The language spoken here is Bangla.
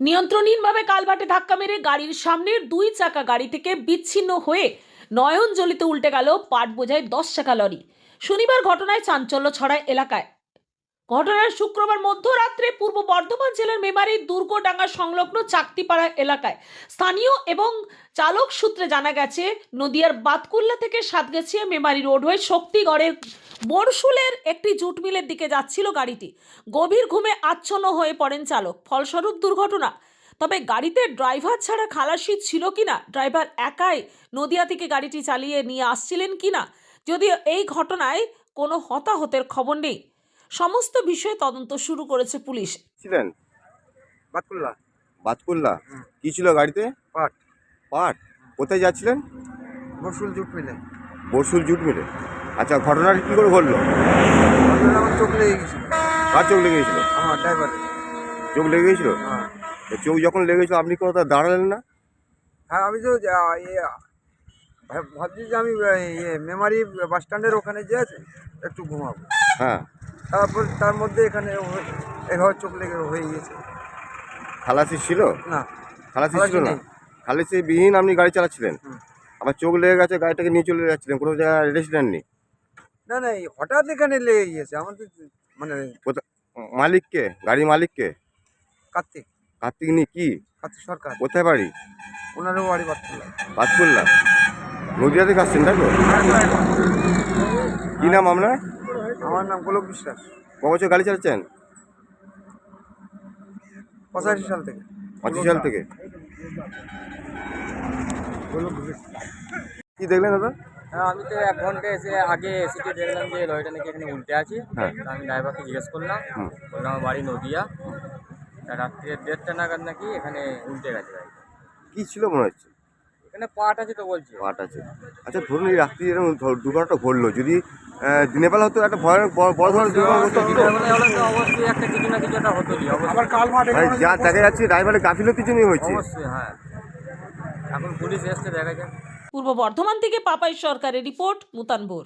নিয়ন্ত্রণহীনভাবে কালভাটে ধাক্কা মেরে গাড়ির সামনের দুই চাকা গাড়ি থেকে বিচ্ছিন্ন হয়ে নয়ন জ্বলিতে উল্টে গেল পাট বোঝায় দশ চাকা লরি। শনিবার ঘটনায় চাঞ্চল্য ছড়ায় এলাকায়। ঘটনার শুক্রবার মধ্যরাত্রে পূর্ব বর্ধমান জেলার মেমারির দুর্গডাঙ্গা সংলগ্ন চাকতিপাড়া এলাকায় স্থানীয় এবং চালক সূত্রে জানা গেছে, নদিয়ার বাতকুল্লা থেকে সাতগেছিয়া মেমারি রোড হয়ে শক্তিগড়ের বরশুলের একটি জুট মিলের দিকে যাচ্ছিল গাড়িটি। গভীর ঘুমে আচ্ছন্ন হয়ে পড়েন চালক। ফলস্বরূপ দুর্ঘটনা। তবে গাড়িতে ড্রাইভার ছাড়া খালাসি ছিল কিনা, ড্রাইভার একাই নদিয়া থেকে গাড়িটি চালিয়ে নিয়ে আসছিলেন কিনা, যদিও এই ঘটনায় কোনো হতাহতের খবর নেই। সমস্ত বিষয়ে তদন্ত শুরু করেছে পুলিশ। ছিলেন বাতকুল্লা। বাতকুল্লা। কি ছিল গাড়িতে? পাট। পাট? কোথায় যাচ্ছিলেন? বসুল জুট মিলে। বরশুল জুট মিলে। আচ্ছা ঘটনাটা কী করে ঘটলো? আমার চোখ লেগে গেছিল। কার চোখ লেগে গেছিল? আমার ড্রাইভার চোখ লেগে গেছিল? হ্যাঁ। চোখ যখন লেগেছিল আপনি কোথাও দাঁড়ালেন না? হ্যাঁ আমি তো ইয়ে, ভাবছি যে আমি ইয়ে মেমারি বাস স্ট্যান্ডের ওখানে যে আছে একটু ঘুমাবো। হ্যাঁ। তারপর তার মধ্যে এখানে এভাবে চোখ লেগে হয়ে গিয়েছে। খালাসি ছিল? না। খালাসি ছিল না। খালাসি বিহীন আপনি গাড়ি চালাচ্ছিলেন। আবার চোখ লেগে গেছে গাড়িটাকে নিয়ে চলে যাচ্ছিলেন কোনো জায়গায় রেস্ট নেননি না না হঠাৎ এখানে লেগে গিয়েছে আমাদের মানে মালিককে? গাড়ির মালিককে? কার্তিক। কার্তিক নি কি? কার্তিক সরকার। কোথায় বাড়ি? ওনারও বাড়ি বাতকুল্লা। বাতকুল্লা। নদিয়া থেকে আসছেন তাই তো? কি নাম আপনার? আমার নাম গোলক বিশ্বাস। ক বছর গাড়ি চালাচ্ছেন? পঁচাশি সাল থেকে। পঁচিশ সাল থেকে? কি দেখলেন দাদা? হ্যাঁ আমি তো এক ঘণ্টা এসে আগে এসেছি দেখলাম যে লরিটা নাকি এখানে উল্টে আছে। হ্যাঁ। তা আমি ড্রাইভারকে জিজ্ঞেস করলাম। বললাম আমার বাড়ি নদিয়া। তা রাত্রে দেড়টা নাগাদ নাকি এখানে উল্টে গেছে গাড়ি কি ছিল মনে হচ্ছে? এখানে পাট আছে তো বলছে। পাট আছে। আচ্ছা ধরুন এই রাত্রি এরকম দুর্ঘটনাটা ঘটলো। যদি দিনের বেলা হতো একটা ভয়ানক বড় বড় ধরনের দুর্ঘটনা অবশ্যই একটা কিছু না কিছু একটা হতোই অবশ্যই। মানে যা দেখা যাচ্ছে ড্রাইভারের গাফিলতির জন্যই হয়েছে। অবশ্যই হ্যাঁ। এখন পুলিশ এসছে দেখা যাক। পূর্ব বর্ধমান থেকে পাপাই সরকারের রিপোর্ট মুতানপুর